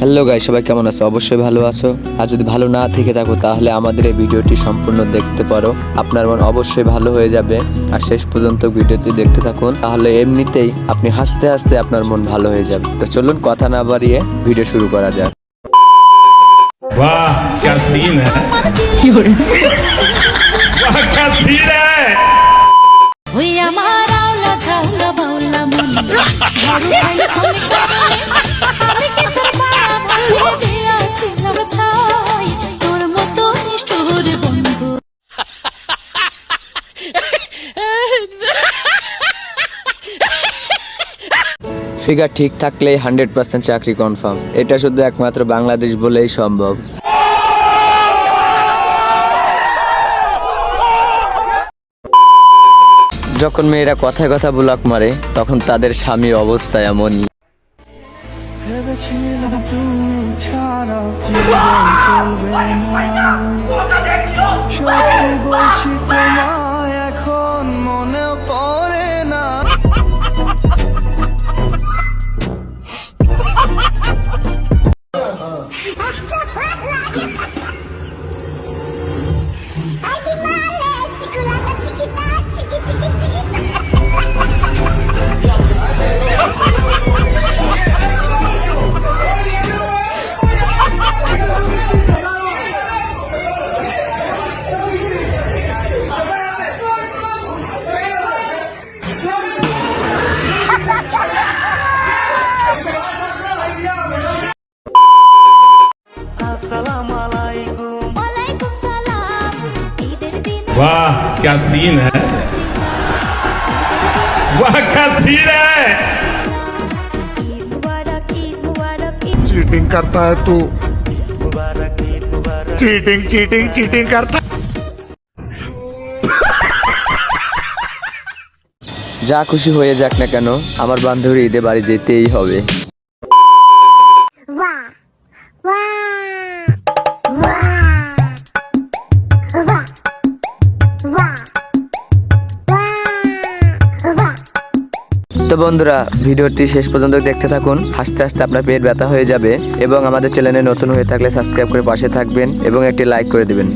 Hello guy সবাই কেমন আছো? অবশ্যই ভালো আছো। আর যদি ভালো না থেকে থাকো তাহলে আমাদের এই ভিডিওটি সম্পূর্ণ দেখতে পারো। আপনার মন অবশ্যই ভালো হয়ে যাবে। আর শেষ পর্যন্ত ভিডিওটি দেখতে থাকুন। তাহলে এমনিতেই আপনি হাসতে হাসতে আপনার মন ভালো হয়ে যাবে। তো চলুন কথা না বাড়িয়ে ভিডিও শুরু করা যাক। বাহ সিন হ্যায় ফিগার ঠিক থাকলেই হান্ড্রেড পার্সেন্ট চাকরি কনফার্ম এটা শুধু একমাত্র বাংলাদেশ বলেই সম্ভব। যখন মেয়েরা কথায় কথা ব্লক মারে তখন তাদের স্বামী অবস্থা এমনই। ভেবেছিলাম ছাড়া চলবে না। সত্যি বলছি তোমায় क्या सीन है वाह क्या सीन है ঈদ মুবারক ঈদ মুবারক ঈদ चीटिंग करता है तू Mubarak Eid Mubarak cheating cheating cheating करता যা খুশি হয়ে যাক না কেন আমার বান্ধবী ঈদে বাড়ি যেতেই হবে তো বন্ধুরা ভিডিওটি শেষ পর্যন্ত দেখতে থাকুন। হাসতে হাসতে আপনার পেট ব্যথা হয়ে যাবে এবং আমাদের চ্যানেলে নতুন হয়ে থাকলে সাবস্ক্রাইব করে পাশে থাকবেন এবং একটি লাইক করে দিবেন।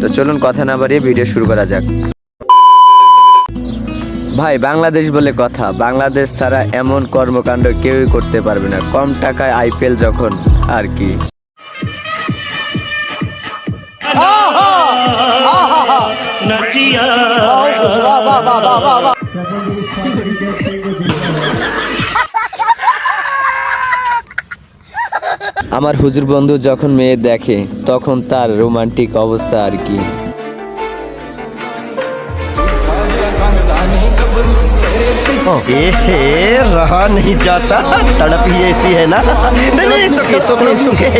তো চলুন কথা না বাড়িয়ে ভিডিও শুরু করা যাক। ভাই বাংলাদেশ বলে কথা। বাংলাদেশ ছাড়া এমন কর্মকাণ্ড কেউই করতে পারবে না। কম টাকায় আইপিএল যখন আর কি? আমার হুজুর বন্ধু যখন মেয়ে দেখে তখন তার রোমান্টিক অবস্থা আর কি ए रहा नहीं जाता तड़प ही ऐसी है ना नहीं नहीं सुखे सुखे सुखे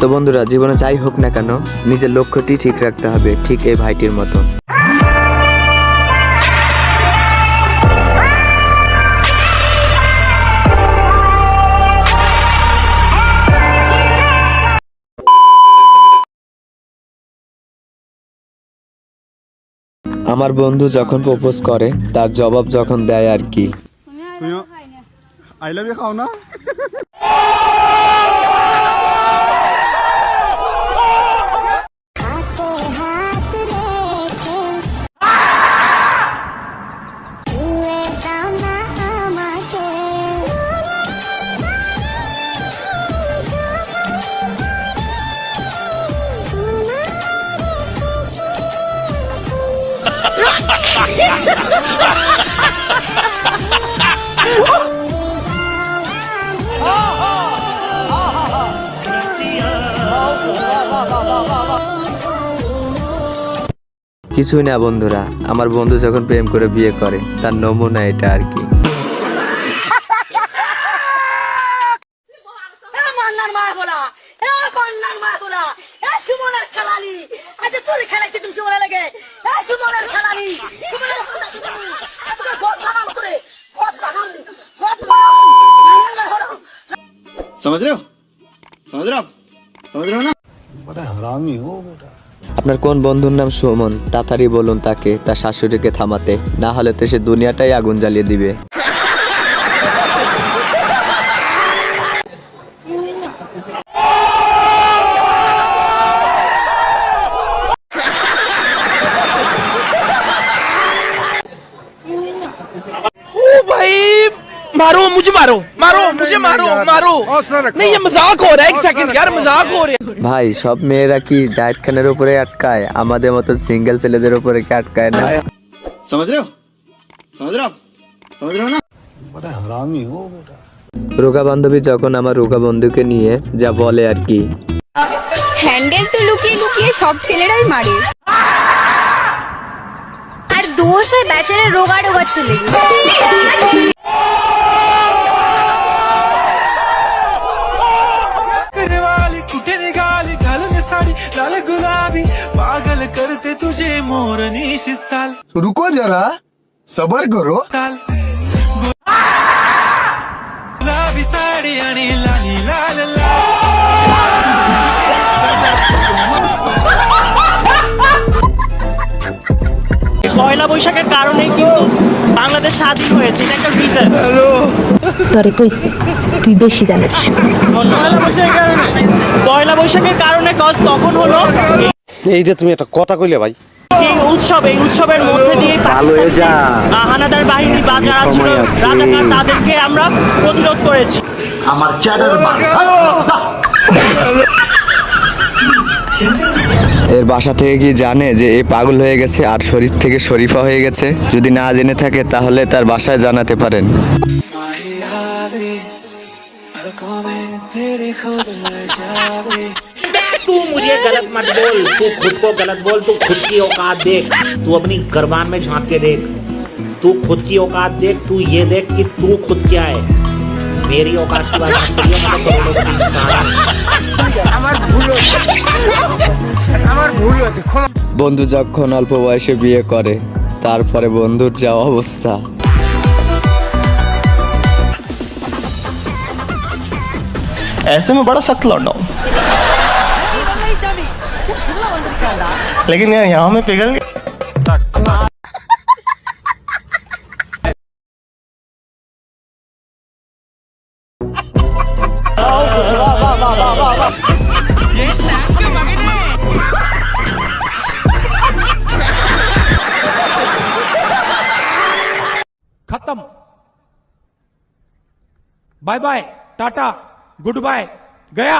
তো বন্ধুরা জীবনে যাই হোক না কেন নিজের লক্ষ্যটি ঠিক রাখতে হবে ঠিক এই ভাইটির মতন আমার বন্ধু যখন প্রপোজ করে, তার জবাব যখন দেয় আর কি। আই লাভ ইউ, খাও না? কিছুই না বন্ধুরা, আমার বন্ধু যখন প্রেম করে বিয়ে করে, তার নমুনা এটা আর কি এ মান্নার মা হলা এ মান্নার মা হলা এ সুমনের খেলানি আচ্ছা তোর খেলাইতে তুমি সুমনের লাগে এ সুমনের খেলানি সুমনের কথা কি তুমি তোর গদ বানাম করে গদ বানাম গদ বানাম समझ रहे हो समझ रहे हो आप समझ रहे हो ना बड़ा हरामी हो बेटा আপনার কোন বন্ধুর নাম সুমন তাড়াতাড়ি বলুন তাকে তার শাশুড়িকে থামাতে না হলে তো সে দুনিয়াটাই আগুন জ্বালিয়ে দিবে मारो मुझे मारो मारो मुझे मारो मारो नहीं ये मजाक हो रहा है एक सेकंड यार मजाक हो रहा है ভাই সব মেয়েরা কি জাহিদ খানের উপরে আটকায় আমাদের মতো সিঙ্গেল ছেলেদের উপরে কি আটকায় না রোগা বান্ধবী যখন আমার রোগা বন্ধুকে নিয়ে যা বলে আর কি হ্যান্ডেল তো লুকিয়ে লুকিয়ে সব ছেলেরাই মারে আর দোষ হয় বেচারা রোগা রোগা ছেলে पागल करते तुझे मोरनी चाल रुको जरा सबर करो चाल गुलाबी साडी आणि लाली लाल लाल পয়লা বৈশাখের কারণেই কিন্তু বাংলাদেশ স্বাধীন হয়েছে এটা একটা রিজন তরে কইছি তুই বেশি জানিস পয়লা বৈশাখের কারণে ক- তখন হলো এই এইটা তুমি একটা কথা কইলে ভাই। যে উৎসব এই উৎসবের মধ্যে দিয়ে হানাদার বাহিনী বা যারা ছিল রাজাকার তাদেরকে আমরা প্রতিরোধ করেছি। এর বাসা থেকে কি জানে যে এ পাগল হয়ে গেছে আর শরীর থেকে শরীফা হয়ে গেছে? যদি না জেনে থাকে তাহলে তার বাসায় জানাতে পারেন। तू मुझे गलत मत बोल तू खुद को गलत बोल तू खुद की औकात देख तू अपनी गरबान में झांक के देख तू खुद की औकात देख तू ये देख कि तू खुद क्या है मेरी औकात की बात मत करिए मैं तो करोड़ों का इंसान हूं। বন্ধু যখন অল্প বয়সে বিয়ে করে তারপরে বন্ধুর যা অবস্থা ऐसे में बड़ा सख्त लौटा हूँ लेकिन यार यहाँ में पिघल खत्म। Bye bye tata good bye गया।